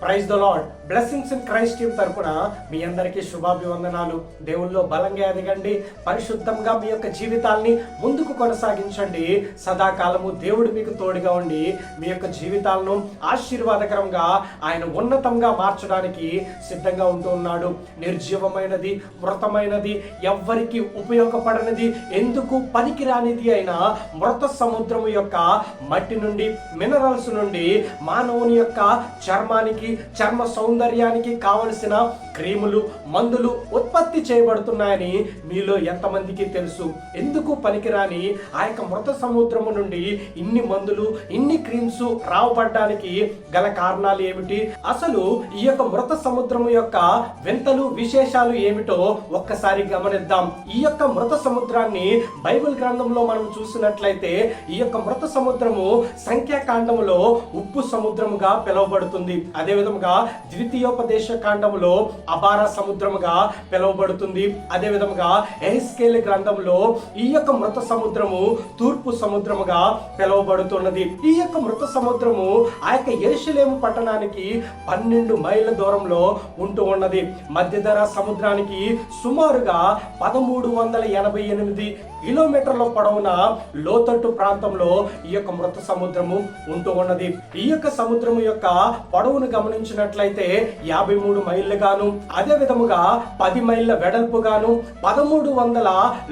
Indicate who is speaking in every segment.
Speaker 1: The lord blessings in Christ team తరపున మీ అందరికీ శుభాభివందనాలు. దేవుల్లో బలంగా ఎదగండి. పరిశుద్ధంగా మీ యొక్క జీవితాల్ని ముందుకు కొనసాగించండి. సదాకాలము దేవుడు మీకు తోడుగా ఉండి మీ యొక్క జీవితాలను ఆశీర్వాదకరంగా ఆయన ఉన్నతంగా మార్చడానికి సిద్ధంగా ఉంటూ ఉన్నాడు. నిర్జీవమైనది మృతమైనది ఎవ్వరికి ఉపయోగపడనిది ఎందుకు పనికిరానిది అయిన మృత సముద్రము యొక్క మట్టి నుండి మినరల్స్ నుండి మానవుని యొక్క చర్మానికి చర్మ సౌందర్యానికి కావలసిన క్రీములు మందులు ఉత్పత్తి చేయబడుతున్నాయని మీలో ఎంతమందికి తెలుసు? ఎందుకు పనికిరాని? ఆ యొక్క మృత సముద్రము నుండి ఇన్ని మందులు ఇన్ని క్రీమ్స్ రావబడ్డానికి గల కారణాలు ఏమిటి? అసలు ఈ యొక్క మృత సముద్రము యొక్క వింతలు విశేషాలు ఏమిటో ఒక్కసారి గమనిద్దాం. ఈ యొక్క మృత సముద్రాన్ని బైబిల్ గ్రంథంలో మనం చూసినట్లయితే ఈ యొక్క మృత సముద్రము సంఖ్యాకాండములో ఉప్పు సముద్రముగా పిలువబడుతుంది. అదే విధముగా ద్వితీయోపదేశ కాండములో అపార సముద్రముగా పిలువబడుతుంది. అదే విధముగా ఎహెస్కేల్ గ్రంథంలో ఈ యొక్క మృత సముద్రము తూర్పు సముద్రముగా పిలువబడుతున్నది. ఈ యొక్క మృత సముద్రము ఆ యొక్క ఎరుసలేము పట్టణానికి పన్నెండు మైళ్ళ దూరంలో ఉంటూ ఉన్నది. మధ్యధర సముద్రానికి సుమారుగా పదమూడు వందల ఎనభై ఎనిమిది కిలోమీటర్ల పొడవున లోతట్టు ప్రాంతంలో ఈ యొక్క మృత సముద్రము ఉంటూ ఉన్నది. ఈ యొక్క సముద్రము యొక్క పొడవును గమనించినట్లయితే యాభై మూడు మైళ్ళుగాను అదే విధముగా పది మైళ్ళ వెడల్పుగాను పదమూడు వందల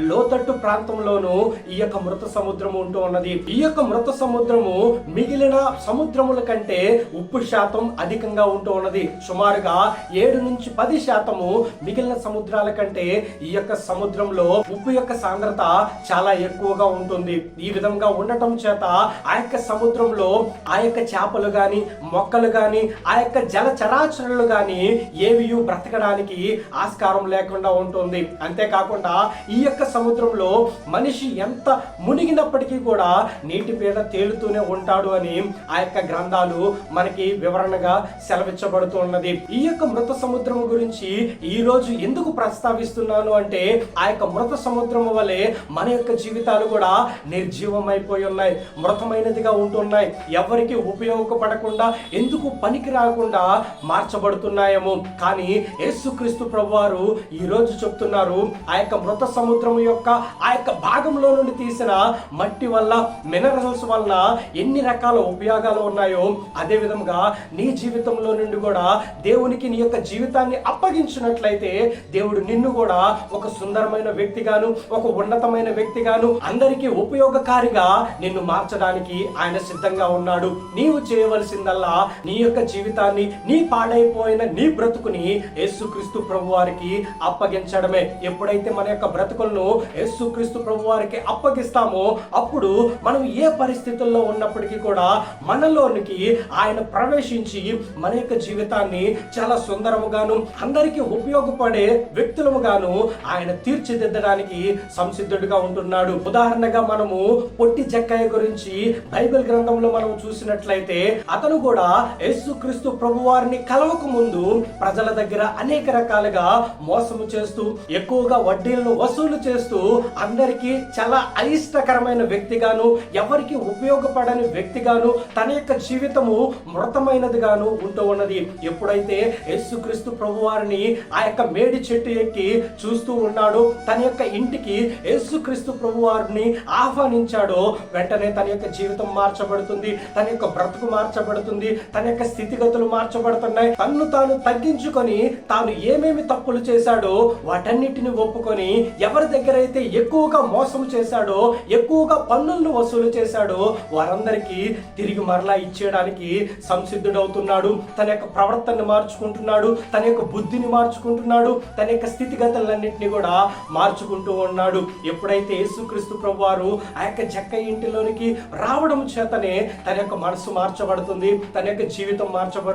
Speaker 1: లోతట్టు ప్రాంతంలోను ఈ యొక్క మృత సముద్రము ఉంటూ ఉన్నది. ఈ యొక్క మృత సముద్రము మిగిలిన సముద్రముల కంటే ఉప్పు శాతం అధికంగా ఉంటూ ఉన్నది. సుమారుగా ఏడు నుంచి పది శాతము మిగిలిన సముద్రాల కంటే ఈ యొక్క సముద్రంలో ఉప్పు యొక్క సాంద్రత చాలా ఎక్కువగా ఉంటుంది. ఈ విధంగా ఉండటం చేత ఆ యొక్క సముద్రంలో ఆ యొక్క చేపలు గాని మొక్కలు గాని ఆ యొక్క జల చరాచరులు కానీ ఏవి బ్రతకడానికి ఆస్కారం లేకుండా ఉంటుంది. అంతేకాకుండా ఈ యొక్క సముద్రంలో మనిషి ఎంత మునిగినప్పటికీ కూడా నీటి మీద తేలుతూనే ఉంటాడు అని ఆ యొక్క గ్రంథాలు మనకి వివరణగా సెలవిచ్చబడుతూ ఉన్నది ఈ యొక్క మృత సముద్రం గురించి ఈ రోజు ఎందుకు ప్రస్తావిస్తున్నాను అంటే ఆ యొక్క మృత సముద్రం వలె మన యొక్క జీవితాలు కూడా నిర్జీవమైపోయి ఉన్నాయి మృతమైనదిగా ఉంటున్నాయి. ఎవరికి ఉపయోగపడకుండా ఎందుకు పనికిరా కాకుండా మార్చబడుతున్నాయేమో. కానీ యేసుక్రీస్తు ప్రభువారు ఈ రోజు చెప్తున్నారు ఆ యొక్క మృత సముద్రం యొక్క ఆ యొక్క భాగంలో నుండి తీసిన మట్టి వల్ల మినరల్స్ వలన ఎన్ని రకాల ఉపయోగాలు ఉన్నాయో అదే విధంగా నీ జీవితంలో నుండి కూడా దేవునికి నీ యొక్క జీవితాన్ని అప్పగించినట్లయితే దేవుడు నిన్ను కూడా ఒక సుందరమైన వ్యక్తిగాను ఒక ఉన్నతమైన వ్యక్తిగాను అందరికీ ఉపయోగకారిగా నిన్ను మార్చడానికి ఆయన సిద్ధంగా ఉన్నాడు. నీవు చేయవలసిందల్లా నీ యొక్క జీవితం జీవితాన్ని నీ పాడైపోయిన నీ బ్రతుకుని యేసుక్రీస్తు ప్రభు వారికి అప్పగించడమే. ఎప్పుడైతే మన యొక్క బ్రతుకులను యేసుక్రీస్తు ప్రభు వారికి అప్పగిస్తామో అప్పుడు మనం ఏ పరిస్థితుల్లో ఉన్నప్పటికీ కూడా మనలోనికి ఆయన ప్రవేశించి మన యొక్క జీవితాన్ని చాలా సుందరముగాను అందరికీ ఉపయోగపడే వ్యక్తులముగాను ఆయన తీర్చిదిద్దడానికి సంసిద్ధుడిగా ఉంటున్నాడు. ఉదాహరణగా మనము పొట్టి జక్కయ్య గురించి బైబిల్ గ్రంథంలో మనం చూసినట్లయితే అతను కూడా యేసుక్రీస్తు ప్రభు వారిని కలవక ముందు ప్రజల దగ్గర అనేక రకాలుగా మోసము చేస్తూ ఎక్కువగా వడ్డీలను వసూలు చేస్తూ అందరికీ చాలా అయిష్టకరమైన వ్యక్తిగాను ఎవరికి ఉపయోగపడని వ్యక్తిగాను తన యొక్క జీవితము మృతమైనదిగాను ఉంటూ ఉన్నది. ఎప్పుడైతే యేసుక్రీస్తు ప్రభు వారిని ఆ యొక్క మేడి చెట్టు ఎక్కి చూస్తూ ఉన్నాడు తన యొక్క ఇంటికి యేసుక్రీస్తు ప్రభు వారిని ఆహ్వానించాడో వెంటనే తన యొక్క జీవితం మార్చబడుతుంది తన యొక్క బ్రతుకు మార్చబడుతుంది తన యొక్క స్థితిగతులు మార్చబడుతున్నాయి. తన్ను తాను తగ్గించుకొని తాను ఏమేమి తప్పులు చేశాడో వాటన్నిటిని ఒప్పుకొని ఎవరి దగ్గర అయితే ఎక్కువగా మోసం చేశాడో ఎక్కువగా పన్నులను వసూలు చేశాడో వారందరికీ తిరిగి మరలా ఇచ్చేయడానికి సంసిద్ధుడవుతున్నాడు. తన యొక్క ప్రవర్తనను మార్చుకుంటున్నాడు. తన యొక్క బుద్ధిని మార్చుకుంటున్నాడు. తన యొక్క స్థితిగతులన్నింటినీ కూడా మార్చుకుంటూ ఉన్నాడు. ఎప్పుడైతే యేసుక్రీస్తు ప్రభు వారు ఆ యొక్క చెక్క ఇంటిలోనికి రావడం చేతనే తన యొక్క మనసు మార్చబడుతుంది. తన యొక్క జీవితం మార్చబడుతుంది.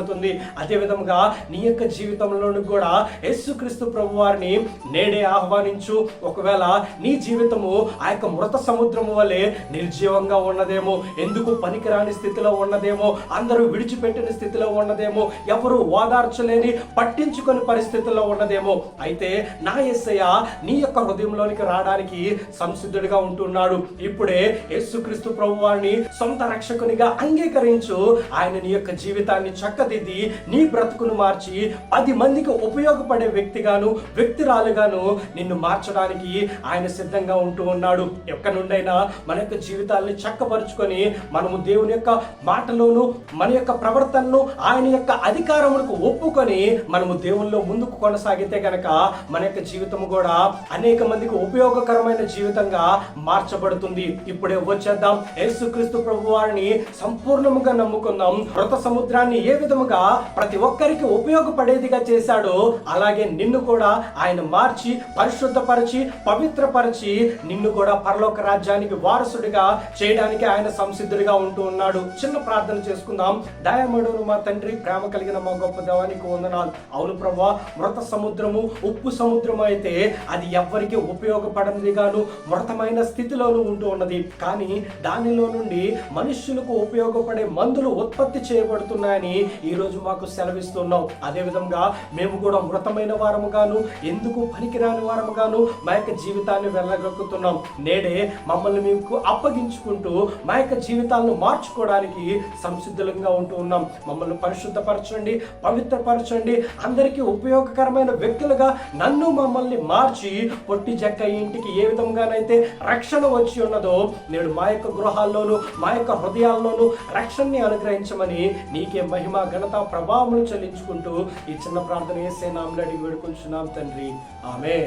Speaker 1: అదే విధముగా నీ యొక్క జీవితంలోని కూడా యేసుక్రీస్తు ప్రభు వారిని నేడే ఆహ్వానించు. ఒకవేళ నీ జీవితము ఆ యొక్క మృత సముద్రము వలె నిర్జీవంగా ఉన్నదేమో ఎందుకు పనికిరాని స్థితిలో ఉన్నదేమో అందరూ విడిచిపెట్టిన స్థితిలో ఉన్నదేమో ఎవరు ఓదార్చలేని పట్టించుకొని పరిస్థితుల్లో ఉన్నదేమో అయితే నా ఎస్సయ్య నీ యొక్క హృదయంలోనికి రావడానికి సంసిద్ధుడిగా ఉంటున్నాడు. ఇప్పుడే యేసుక్రీస్తు ప్రభు వారిని సొంత రక్షకునిగా అంగీకరించు. ఆయన నీ యొక్క జీవితాన్ని చక్కదిద్ది నీ బ్రతుకును మార్చి పది మందికి ఉపయోగపడే వ్యక్తిగాను వ్యక్తిరాలుగాను నిన్ను మార్చడానికి ఆయన సిద్ధంగా ఉంటూ ఉన్నాడు. ఎక్కడి నుండైనా మన యొక్క జీవితాల్ని చక్కపరుచుకొని మనము దేవుని యొక్క మాటలోను మన యొక్క ప్రవర్తనను ఆయన యొక్క అధికారములకు ఒప్పుకొని మనము దేవుల్లో ముందుకు కొనసాగితే గనక మన యొక్క జీవితం కూడా అనేక మందికి ఉపయోగకరమైన జీవితంగా మార్చబడుతుంది. ఇప్పుడే వచ్చేద్దాం. యేసుక్రీస్తు ప్రభు వారిని సంపూర్ణముగా నమ్ముకుందాం. మృత సముద్రాన్ని ఏ విధముగా ప్రతి ఒక్కరికి ఉపయోగపడేదిగా చేశాడో. అలాగే నిన్ను కూడా ఆయన మార్చి పరిశుద్ధపరిచి పవిత్రపరిచి నిన్ను కూడా పరలోక రాజ్యానికి వారసుడిగా చేయడానికి ఆయన సంసిద్ధుడిగా ఉంటూ ఉన్నాడు. చిన్న ప్రార్థన చేసుకుందాం. దయమడును మా తండ్రి ప్రేమ కలిగిన మా గొప్ప దేవానికి వందనాలు. అవును ప్రభా మృత సముద్రము ఉప్పు సముద్రము అయితే అది ఎవ్వరికి ఉపయోగపడనిది గాను మృతమైన స్థితిలోనూ ఉంటూ ఉన్నది. కానీ దానిలో నుండి మనుష్యులకు ఉపయోగపడే మందులు ఉత్పత్తి చేయబడుతున్నాయని ఈరోజు మాకు సెలవిస్తున్నావు. అదేవిధంగా మేము కూడా మృతమైన వారముగాను ఎందుకు పనికిరాని వారముగాను మా యొక్క జీవితాన్ని వెళ్ళగక్కుతున్నాం నేడే మమ్మల్ని మీకు అప్పగించుకుంటూ మా యొక్క జీవితాలను మార్చుకోవడానికి సంసిద్ధులంగా ఉంటూ ఉన్నాం. మమ్మల్ని పరిశుద్ధపరచండి పవిత్రపరచండి. అందరికీ ఉపయోగకరమైన వ్యక్తులుగా నన్ను మమ్మల్ని మార్చి పొట్టి జక్క ఇంటికి ఏ విధంగానైతే రక్షణ వచ్చి ఉన్నదో నేడు మా యొక్క గృహాల్లోనూ మా యొక్క హృదయాల్లోనూ రక్షణని అనుగ్రహించమని నీకే మహిమ ఘనత ప్రభావములు చెల్లించుకుంటూ ఈ చిన్న ప్రార్థన వేసే నామని అడిగి వేడుకుంటున్నాం తండ్రి. ఆమె